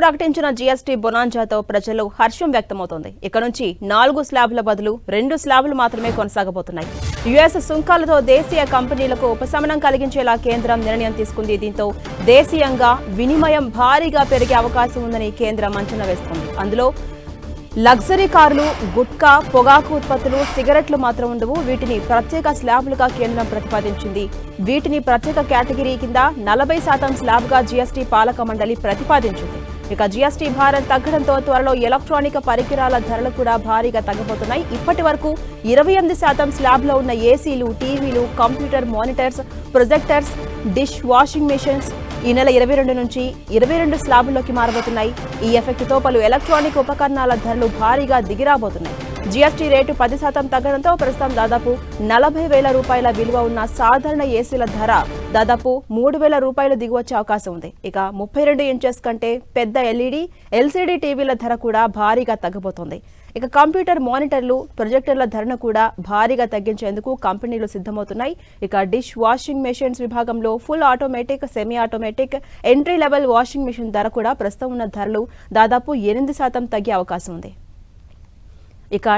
ప్రకటించిన జీఎస్టీ బొనాంజాతో ప్రజలు హర్షం వ్యక్తమవుతోంది. ఇక నుంచి నాలుగు స్లాబ్ల బదులు రెండు స్లాబులు మాత్రమే కొనసాగబోతున్నాయి. యుఎస్ సుంకాలతో దేశీయ కంపెనీలకు ఉపశమనం కలిగించేలా కేంద్రం నిర్ణయం తీసుకుంది. దీంతో దేశీయంగా వినిమయం భారీగా పెరిగే అవకాశం ఉందని కేంద్రం అంచనా వేస్తోంది. అందులో లగ్జరీ కార్లు గుట్కా పొగాకు ఉత్పత్తులు సిగరెట్లు మాత్రం ఉండవు. వీటిని ప్రత్యేక స్లాబులుగా కేంద్రం ప్రతిపాదించింది. వీటిని ప్రత్యేక కేటగిరీ కింద నలభై శాతం స్లాబ్గా జీఎస్టీ పాలక మండలి ప్రతిపాదించింది. ఇక జీఎస్టీ భారం తగ్గడంతో త్వరలో ఎలక్ట్రానిక్ పరికరాల ధరలు కూడా భారీగా తగ్గబోతున్నాయి ఇప్పటి వరకు ఇరవై ఎనిమిది శాతం స్లాబ్లో ఉన్న ఏసీలు టీవీలు computer monitors projectors dish washing machines ఈ నెల ఇరవై రెండు నుంచి ఇరవై రెండు స్లాబుల్లోకి మారబోతున్నాయి. ఈ ఎఫెక్ట్తో పలు ఎలక్ట్రానిక్ ఉపకరణాల ధరలు భారీగా దిగిరాబోతున్నాయి. జీఎస్టీ రేటు పది శాతం తగ్గడంతో ప్రస్తుతం దాదాపు నలభై వేల రూపాయల విలువ ఉన్న సాధారణ ఏసీల ధర దాదాపు మూడు వేల రూపాయలు దిగువచ్చే అవకాశం ఉంది. ఇక ముప్పై రెండు ఇంచెస్ కంటే పెద్ద ఎల్ఈడి ఎల్సీడీ టీవీల ధర కూడా భారీగా తగ్గబోతోంది ఇక కంప్యూటర్ మానిటర్లు ప్రొజెక్టర్ల ధరను కూడా భారీగా తగ్గించేందుకు కంపెనీలు సిద్ధమవుతున్నాయి. ఇక డిష్ వాషింగ్ మెషిన్స్ విభాగంలో full automatic semi automatic entry level washing machine ధర కూడా ప్రస్తుతం ఉన్న ధరలు దాదాపు ఎనిమిది శాతం తగ్గే అవకాశం ఉంది. ఇక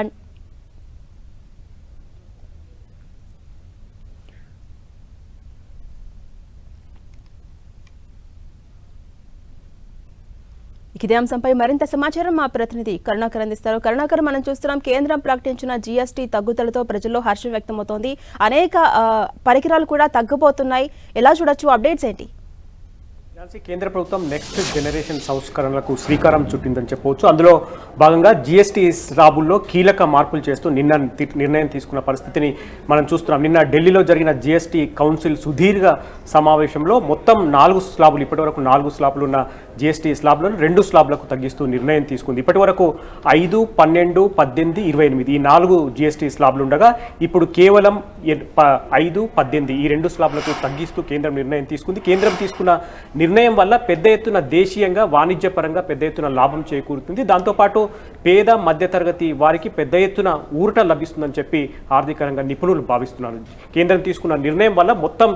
ఇదే అంశంపై మరింత సమాచారం మా ప్రతినిధి కరుణాకర్ అందిస్తారు. కరుణాకర్ మనం చూస్తున్నాం కేంద్రం ప్రకటించిన జీఎస్టీ తగ్గుదలతో ప్రజల్లో హర్షం వ్యక్తమవుతోంది. అనేక ఆ, పరికరాలు కూడా తగ్గిపోతున్నాయి. ఎలా చూడొచ్చు? అప్డేట్స్ ఏంటి? ఝాన్సీ కేంద్ర ప్రభుత్వం నెక్స్ట్ జనరేషన్ సంస్కరణలకు శ్రీకారం చుట్టిందని చెప్పవచ్చు. అందులో భాగంగా జిఎస్టీ స్లాబుల్లో కీలక మార్పులు చేస్తూ నిన్న నిర్ణయం తీసుకున్న పరిస్థితిని మనం చూస్తున్నాం. నిన్న ఢిల్లీలో జరిగిన జీఎస్టీ కౌన్సిల్ సుదీర్ఘ సమావేశంలో మొత్తం నాలుగు స్లాబులు ఇప్పటివరకు నాలుగు స్లాబులు ఉన్న జిఎస్టీ స్లాబ్లను రెండు స్లాబ్లకు తగ్గిస్తూ నిర్ణయం తీసుకుంది. ఇప్పటివరకు ఐదు పన్నెండు పద్దెనిమిది ఇరవై ఎనిమిది ఈ నాలుగు జిఎస్టీ స్లాబ్లు ఉండగా ఇప్పుడు కేవలం ఐదు పద్దెనిమిది ఈ రెండు స్లాబ్లకు తగ్గిస్తూ కేంద్రం నిర్ణయం తీసుకుంది. కేంద్రం తీసుకున్న నిర్ణయం వల్ల పెద్ద ఎత్తున దేశీయంగా వాణిజ్యపరంగా పెద్ద ఎత్తున లాభం చేకూరుతుంది. దాంతోపాటు పేద మధ్యతరగతి వారికి పెద్ద ఎత్తున ఊరట లభిస్తుందని చెప్పి ఆర్థిక రంగ నిపుణులు భావిస్తున్నారు. కేంద్రం తీసుకున్న నిర్ణయం వల్ల మొత్తం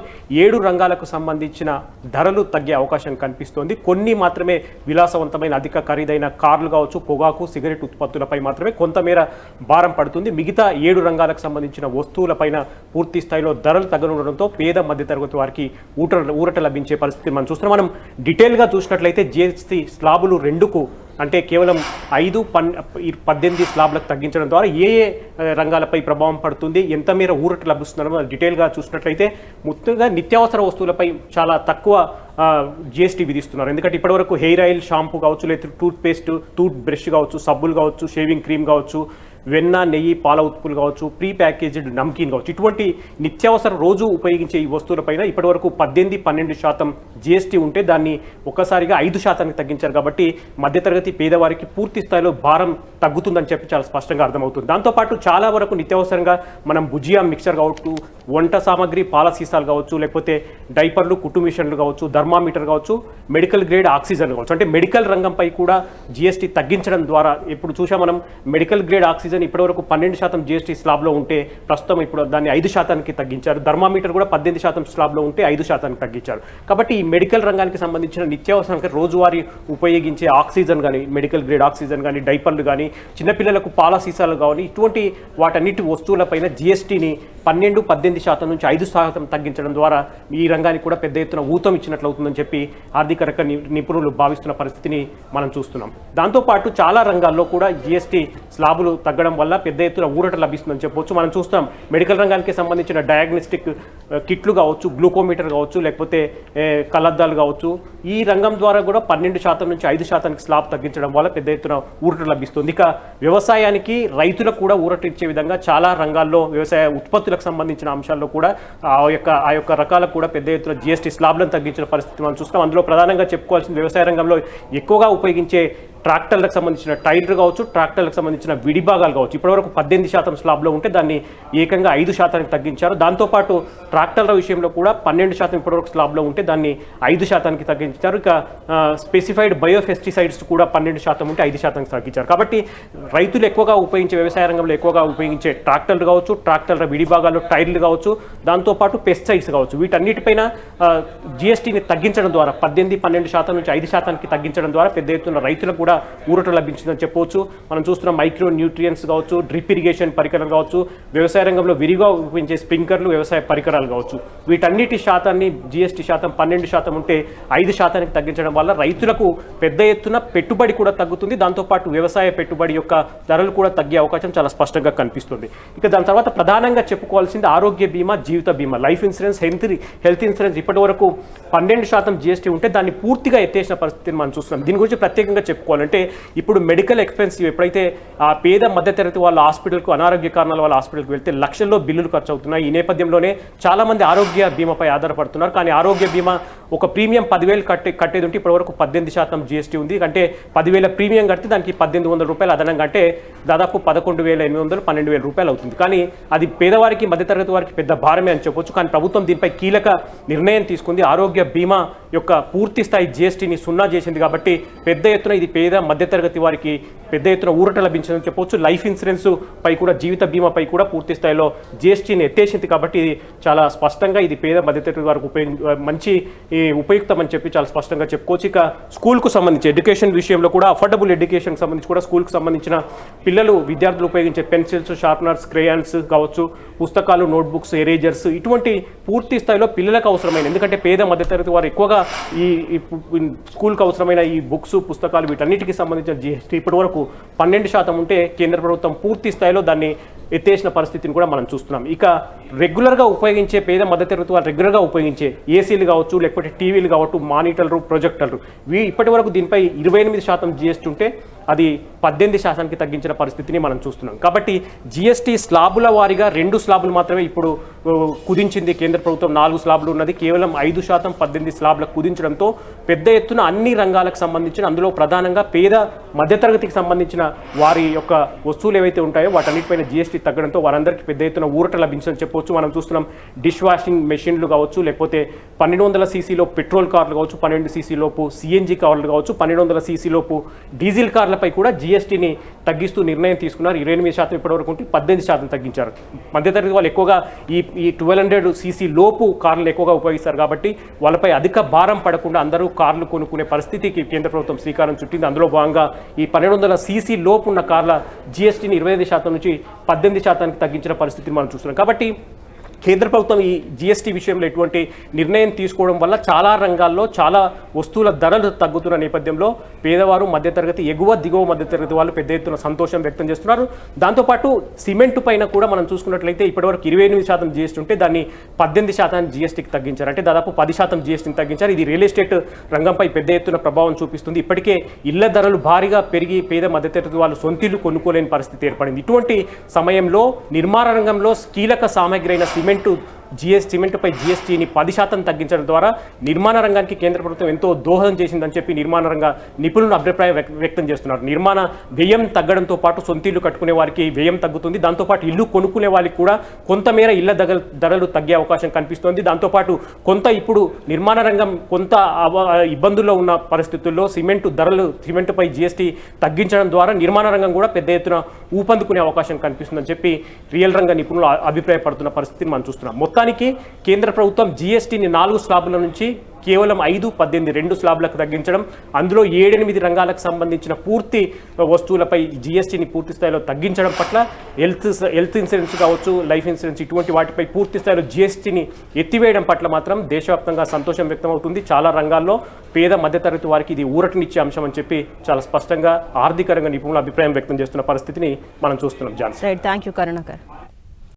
ఏడు రంగాలకు సంబంధించిన ధరలు తగ్గే అవకాశం కనిపిస్తోంది. కొన్ని మాత్రమే విలాసవంతమైన అధిక ఖరీదైన కార్లు కావచ్చు పొగాకు సిగరెట్ ఉత్పత్తులపై మాత్రమే కొంతమేర భారం పడుతుంది. మిగతా ఏడు రంగాలకు సంబంధించిన వస్తువులపైన పూర్తి స్థాయిలో ధరలు తగ్గనుండడంతో పేద మధ్యతరగతి వారికి ఊట ఊరట లభించే పరిస్థితి మనం చూస్తున్నాం. మనం డీటెయిల్గా చూసినట్లయితే జిఎస్టీ స్లాబులు రెండుకు అంటే కేవలం ఐదు పన్ పద్దెనిమిది స్లాబ్లకు తగ్గించడం ద్వారా ఏ ఏ రంగాలపై ప్రభావం పడుతుంది ఎంత మేర ఊరట లభిస్తుందో డీటెయిల్గా చూసినట్లయితే ముఖ్యంగా నిత్యావసర వస్తువులపై చాలా తక్కువ జిఎస్టీ విధిస్తున్నారు. ఎందుకంటే ఇప్పటివరకు హెయిర్ ఆయిల్ షాంపూ కావచ్చు లేదా టూత్ పేస్ట్ టూత్ బ్రష్ కావచ్చు సబ్బులు కావచ్చు షేవింగ్ క్రీమ్ కావచ్చు వెన్న నెయ్యి పాల ఉత్పత్తులు కావచ్చు ప్రీ ప్యాకేజ్డ్ నమ్కీన్ కావచ్చు. ఇటువంటి నిత్యావసర రోజు ఉపయోగించే ఈ వస్తువులపైన ఇప్పటివరకు పద్దెనిమిది పన్నెండు శాతం జిఎస్టీ ఉంటే దాన్ని ఒక్కసారిగా ఐదు శాతానికి తగ్గించారు కాబట్టి మధ్యతరగతి పేదవారికి పూర్తి స్థాయిలో భారం తగ్గుతుందని చెప్పి చాలా స్పష్టంగా అర్థమవుతుంది. దాంతోపాటు చాలా వరకు నిత్యావసరంగా మనం భుజియా మిక్సర్ కావచ్చు వంట సామాగ్రి పాల సీసాలు కావచ్చు లేకపోతే డైపర్లు కుటుంబిషన్లు కావచ్చు థర్మామీటర్ కావచ్చు మెడికల్ గ్రేడ్ ఆక్సిజన్ కావచ్చు. అంటే మెడికల్ రంగంపై కూడా జిఎస్టీ తగ్గించడం ద్వారా ఇప్పుడు చూసాం మనం? మెడికల్ గ్రేడ్ ఆక్సిజన్ ఇప్పటివరకు పన్నెండు శాతం జిఎస్టీ స్లాబ్లో ఉంటే ప్రస్తుతం ఇప్పుడు దాన్ని ఐదు శాతానికి తగ్గించారు. థర్మామీటర్ కూడా పద్దెనిమిది శాతం స్లాబ్లో ఉంటే ఐదు శాతానికి తగ్గించారు. కాబట్టి ఈ మెడికల్ రంగానికి సంబంధించిన నిత్యావసరానికి రోజువారీ ఉపయోగించే ఆక్సిజన్ కానీ మెడికల్ గ్రేడ్ ఆక్సిజన్ కానీ డైపర్లు కానీ చిన్నపిల్లలకు పాల సీసాలు కానీ ఇటువంటి వాటన్నిటి వస్తువులపైన జిఎస్టీని పన్నెండు పద్దెనిమిది శాతం నుంచి ఐదు శాతం తగ్గించడం ద్వారా ఈ రంగానికి కూడా పెద్ద ఎత్తున ఊతం ఇచ్చినట్లు అవుతుందని చెప్పి ఆర్థిక రంగ నిపుణులు భావిస్తున్న పరిస్థితిని మనం చూస్తున్నాం. దాంతోపాటు చాలా రంగాల్లో కూడా జిఎస్టీ స్లాబులు తగ్గడం వల్ల పెద్ద ఎత్తున ఊరట లభిస్తుందని చెప్పొచ్చు. మనం చూస్తున్నాం మెడికల్ రంగానికి సంబంధించిన డయాగ్నోస్టిక్ కిట్లు కావచ్చు గ్లూకోమీటర్ కావచ్చు లేకపోతే కళ్ళద్దాలు కావచ్చు ఈ రంగం ద్వారా కూడా పన్నెండు శాతం నుంచి ఐదు శాతానికి స్లాబ్ తగ్గించడం వల్ల పెద్ద ఎత్తున ఊరట లభిస్తుంది. ఇక వ్యవసాయానికి రైతులకు కూడా ఊరట ఇచ్చే విధంగా చాలా రంగాల్లో వ్యవసాయ ఉత్పత్తులకు సంబంధించిన అంశాల్లో కూడా ఆ యొక్క ఆ యొక్క రకాలకు కూడా పెద్ద ఎత్తున జిఎస్టీ స్లాబ్లను తగ్గించిన పరిస్థితి మనం చూస్తాం. అందులో ప్రధానంగా చెప్పుకోవాల్సిన వ్యవసాయ రంగంలో ఎక్కువగా ఉపయోగించే ట్రాక్టర్లకు సంబంధించిన టైర్లు కావచ్చు ట్రాక్టర్లకు సంబంధించిన విడిభాగాలు కావచ్చు. ఇప్పటివరకు పద్దెనిమిది శాతం స్లాబ్లో ఉంటే దాన్ని ఏకంగా ఐదు శాతానికి తగ్గించారు. దాంతోపాటు ట్రాక్టర్ల విషయంలో కూడా పన్నెండు శాతం ఇప్పటివరకు స్లాబ్లో ఉంటే దాన్ని ఐదు శాతానికి తగ్గించారు. ఇక స్పెసిఫైడ్ బయోఫెస్టిసైడ్స్ కూడా పన్నెండు శాతం ఉంటే ఐదు శాతానికి తగ్గించారు. కాబట్టి రైతులు ఎక్కువగా ఉపయోగించే వ్యవసాయ రంగంలో ఎక్కువగా ఉపయోగించే ట్రాక్టర్లు కావచ్చు ట్రాక్టర్ల విడిభాగాలు టైర్లు కావచ్చు దాంతోపాటు పెస్టిసైడ్స్ కావచ్చు. వీటన్నిటిపైన జిఎస్టీని తగ్గించడం ద్వారా పద్దెనిమిది పన్నెండు శాతం నుంచి ఐదు శాతానికి తగ్గించడం ద్వారా పెద్ద ఎత్తున రైతులకు కూడా ఊరట లభించిందని చెప్పవచ్చు. మనం చూస్తున్న మైక్రో న్యూట్రియన్స్ కావచ్చు డ్రిప్ ఇరిగేషన్ పరికరాలు కావచ్చు వ్యవసాయ రంగంలో విరిగా ఉపయోగించే స్ప్రింకర్లు వ్యవసాయ పరికరాలు కావచ్చు. వీటన్నిటి శాతాన్ని జిఎస్టీ శాతం పన్నెండు శాతం ఉంటే ఐదు శాతానికి తగ్గించడం వల్ల రైతులకు పెద్ద ఎత్తున పెట్టుబడి కూడా తగ్గుతుంది. దాంతోపాటు వ్యవసాయ పెట్టుబడి యొక్క ధరలు కూడా తగ్గే అవకాశం చాలా స్పష్టంగా కనిపిస్తుంది. ఇక దాని తర్వాత ప్రధానంగా చెప్పుకోవాల్సింది ఆరోగ్య బీమా జీవిత బీమా. Life insurance health health insurance ఇప్పటి వరకు పన్నెండు శాతం జిఎస్టీ ఉంటే దాన్ని పూర్తిగా ఎత్తేసిన పరిస్థితిని మనం చూస్తున్నాం. దీని గురించి ప్రత్యేకంగా చెప్పుకోవాలి అంటే ఇప్పుడు మెడికల్ ఎక్స్పెన్సివ్ ఎప్పుడైతే ఆ పేద మధ్యతరగతి వాళ్ళ హాస్పిటల్కు అనారోగ్య కారణాల వాళ్ళ హాస్పిటల్కి వెళ్తే లక్షల్లో బిల్లులు ఖర్చు అవుతున్నాయి ఈ నేపథ్యంలోనే చాలా మంది ఆరోగ్య బీమాపై ఆధారపడుతున్నారు. కానీ ఆరోగ్య బీమా ఒక ప్రీమియం పదివేలు కట్టే కట్టేది ఉంటే ఇప్పటివరకు పద్దెనిమిది శాతం జిఎస్టీ ఉంది. అంటే పదివేల ప్రీమియం కడితే దానికి పద్దెనిమిది వందల రూపాయలు అదనంగా అంటే దాదాపు పదకొండు వేల ఎనిమిది వందలు పన్నెండు వేల రూపాయలు అవుతుంది. కానీ అది పేదవారికి మధ్యతరగతి వారికి పెద్ద భారమే అని చెప్పొచ్చు. కానీ ప్రభుత్వం దీనిపై కీలక నిర్ణయం తీసుకుంది. ఆరోగ్య బీమా యొక్క పూర్తి స్థాయి జిఎస్టీని సున్నా చేసింది కాబట్టి పెద్ద ఎత్తున ఇది పేద మధ్యతరగతి వారికి పెద్ద ఎత్తున ఊరట లభించిందని చెప్పొచ్చు. లైఫ్ ఇన్సూరెన్స్ పై కూడా జీవిత బీమాపై కూడా పూర్తి స్థాయిలో జిఎస్టీని ఎత్తేసింది కాబట్టి ఇది చాలా స్పష్టంగా ఇది పేద మధ్యతరగతి వారికి ఉపయోగ మంచి ఉపయుక్తమని చెప్పి చాలా స్పష్టంగా చెప్పుకోవచ్చు. ఇక స్కూల్కు సంబంధించి ఎడ్యుకేషన్ విషయంలో కూడా అఫోర్డబుల్ ఎడ్యుకేషన్ సంబంధించి కూడా స్కూల్కి సంబంధించిన పిల్లలు విద్యార్థులు ఉపయోగించే పెన్సిల్స్ షార్ప్నర్స్ క్రేయాన్స్ కావచ్చు పుస్తకాలు నోట్బుక్స్ ఎరేజర్స్ ఇటువంటి పూర్తి స్థాయిలో పిల్లలకు అవసరమైన ఎందుకంటే పేద మధ్యతరగతి వారు ఎక్కువగా ఈ ఈ స్కూల్కి అవసరమైన ఈ బుక్స్ పుస్తకాలు వీటన్నిటికీ సంబంధించిన జిఎస్టీ ఇప్పటి వరకు పన్నెండు శాతం ఉంటే కేంద్ర ప్రభుత్వం పూర్తి స్థాయిలో దాన్ని ఎత్తేసిన పరిస్థితిని కూడా మనం చూస్తున్నాం. ఇక రెగ్యులర్గా ఉపయోగించే పేద మధ్యతరగతి వారు రెగ్యులర్గా ఉపయోగించే ఏసీలు కావచ్చు లేకపోతే టీవీలు కావచ్చు మానిటర్లు ప్రొజెక్టర్లు వీ ఇప్పటి వరకు దీనిపై ఇరవై ఎనిమిది శాతం జిఎస్టీ ఉంటే అది పద్దెనిమిది శాతానికి తగ్గించిన పరిస్థితిని మనం చూస్తున్నాం. కాబట్టి జిఎస్టీ స్లాబుల వారీగా రెండు స్లాబులు మాత్రమే ఇప్పుడు కుదించింది కేంద్ర ప్రభుత్వం. నాలుగు స్లాబులు ఉన్నది. కేవలం ఐదు శాతం పద్దెనిమిది స్లాబులకు కుదించడంతో పెద్ద ఎత్తున అన్ని రంగాలకు సంబంధించిన అందులో ప్రధానంగా పేద మధ్యతరగతికి సంబంధించిన వారి యొక్క వస్తువులు ఏవైతే ఉంటాయో వాటన్నిటిపైన జిఎస్టీ తగ్గడంతో వారందరికీ పెద్ద ఎత్తున ఊరట లభించని చెప్పవచ్చు మనం చూస్తున్నాం డిష్ వాషింగ్ మెషిన్లు కావచ్చు లేకపోతే పన్నెండు వందల సీసీలో పెట్రోల్ కార్లు కావచ్చు పన్నెండు సీసీ లోపు సిఎన్జి కార్లు కావచ్చు పన్నెండు వందల సీసీలోపు లోపు డీజిల్ కార్లపై కూడా జిఎస్టీని తగ్గిస్తూ నిర్ణయం తీసుకున్నారు. ఇరవై ఎనిమిది శాతం ఇప్పటివరకు ఉంటే పద్దెనిమిది శాతం తగ్గించారు. మధ్యతరగతి వాళ్ళు ఎక్కువగా ఈ ఈ ట్వెల్వ్ హండ్రెడ్ సీసీ లోపు కార్లు ఎక్కువగా ఉపయోగిస్తారు కాబట్టి వాళ్ళపై అధిక భారం పడకుండా అందరూ కార్లు కొనుక్కునే పరిస్థితికి కేంద్ర ప్రభుత్వం శ్రీకారం చుట్టింది. అందులో భాగంగా ఈ పన్నెండు వందల సీసీ లోపు ఉన్న కార్ల జిఎస్టీని ఇరవై ఐదు శాతం నుంచి పద్దెనిమిది శాతానికి తగ్గించిన పరిస్థితిని మనం చూస్తున్నాం. కాబట్టి కేంద్ర ప్రభుత్వం ఈ జిఎస్టీ విషయంలో ఎటువంటి నిర్ణయం తీసుకోవడం వల్ల చాలా రంగాల్లో చాలా వస్తువుల ధరలు తగ్గుతున్న నేపథ్యంలో పేదవారు మధ్యతరగతి ఎగువ దిగువ మధ్యతరగతి వాళ్ళు పెద్ద ఎత్తున సంతోషం వ్యక్తం చేస్తున్నారు. దాంతోపాటు సిమెంట్ పైన కూడా మనం చూసుకున్నట్లయితే ఇప్పటివరకు ఇరవై ఎనిమిది శాతం జిఎస్టీ ఉంటే దాన్ని పద్దెనిమిది శాతం జిఎస్టీకి తగ్గించారు. అంటే దాదాపు పది శాతం జిఎస్టీని తగ్గించారు. ఇది రియల్ ఎస్టేట్ రంగంపై పెద్ద ఎత్తున ప్రభావం చూపిస్తుంది. ఇప్పటికే ఇళ్ళ ధరలు భారీగా పెరిగి పేద మధ్యతరగతి వాళ్ళు సొంతిల్లు కొనుక్కోలేని పరిస్థితి ఏర్పడింది. ఇటువంటి సమయంలో నిర్మాణ రంగంలో కీలక సామగ్రి అయిన సిమెంట్ इंटू జిఎస్ సిమెంట్పై జిఎస్టీని పది శాతం తగ్గించడం ద్వారా నిర్మాణ రంగానికి కేంద్ర ప్రభుత్వం ఎంతో దోహదం చేసిందని చెప్పి నిర్మాణ రంగ నిపుణులు అభిప్రాయం వ్యక్- వ్యక్తం చేస్తున్నారు. నిర్మాణ వ్యయం తగ్గడంతో పాటు సొంత ఇల్లు కట్టుకునే వారికి వ్యయం తగ్గుతుంది. దాంతోపాటు ఇల్లు కొనుక్కునే వాళ్ళకి కూడా కొంతమేర ఇళ్ళ దగ్గర ధరలు తగ్గే అవకాశం కనిపిస్తోంది. దాంతోపాటు కొంత ఇప్పుడు నిర్మాణ రంగం కొంత అవ- ఇబ్బందుల్లో ఉన్న పరిస్థితుల్లో సిమెంట్ ధరలు సిమెంట్పై జిఎస్టీ తగ్గించడం ద్వారా నిర్మాణ రంగం కూడా పెద్ద ఎత్తున ఊపందుకునే అవకాశం కనిపిస్తుందని చెప్పి రియల్ రంగ నిపుణులు అభిప్రాయపడుతున్న పరిస్థితిని మనం చూస్తున్నాం. మొత్తం మొత్తానికి కేంద్ర ప్రభుత్వం జీఎస్టీని నాలుగు స్లాబుల నుంచి కేవలం ఐదు పద్దెనిమిది రెండు స్లాబ్లకు తగ్గించడం అందులో ఏడెనిమిది రంగాలకు సంబంధించిన పూర్తి వస్తువులపై జిఎస్టీని పూర్తి స్థాయిలో తగ్గించడం పట్ల హెల్త్ హెల్త్ ఇన్సూరెన్స్ కావచ్చు లైఫ్ ఇన్సూరెన్స్ ఇటువంటి వాటిపై పూర్తి స్థాయిలో జిఎస్టీని ఎత్తివేయడం పట్ల మాత్రం దేశవ్యాప్తంగా సంతోషం వ్యక్తమవుతుంది. చాలా రంగాల్లో పేద మధ్యతరగతి వారికి ఇది ఊరటనిచ్చే అంశం అని చెప్పి చాలా స్పష్టంగా ఆర్థిక రంగ నిపుణుల అభిప్రాయం వ్యక్తం చేస్తున్న పరిస్థితిని మనం చూస్తున్నాం. Johnson thank you Karunakar.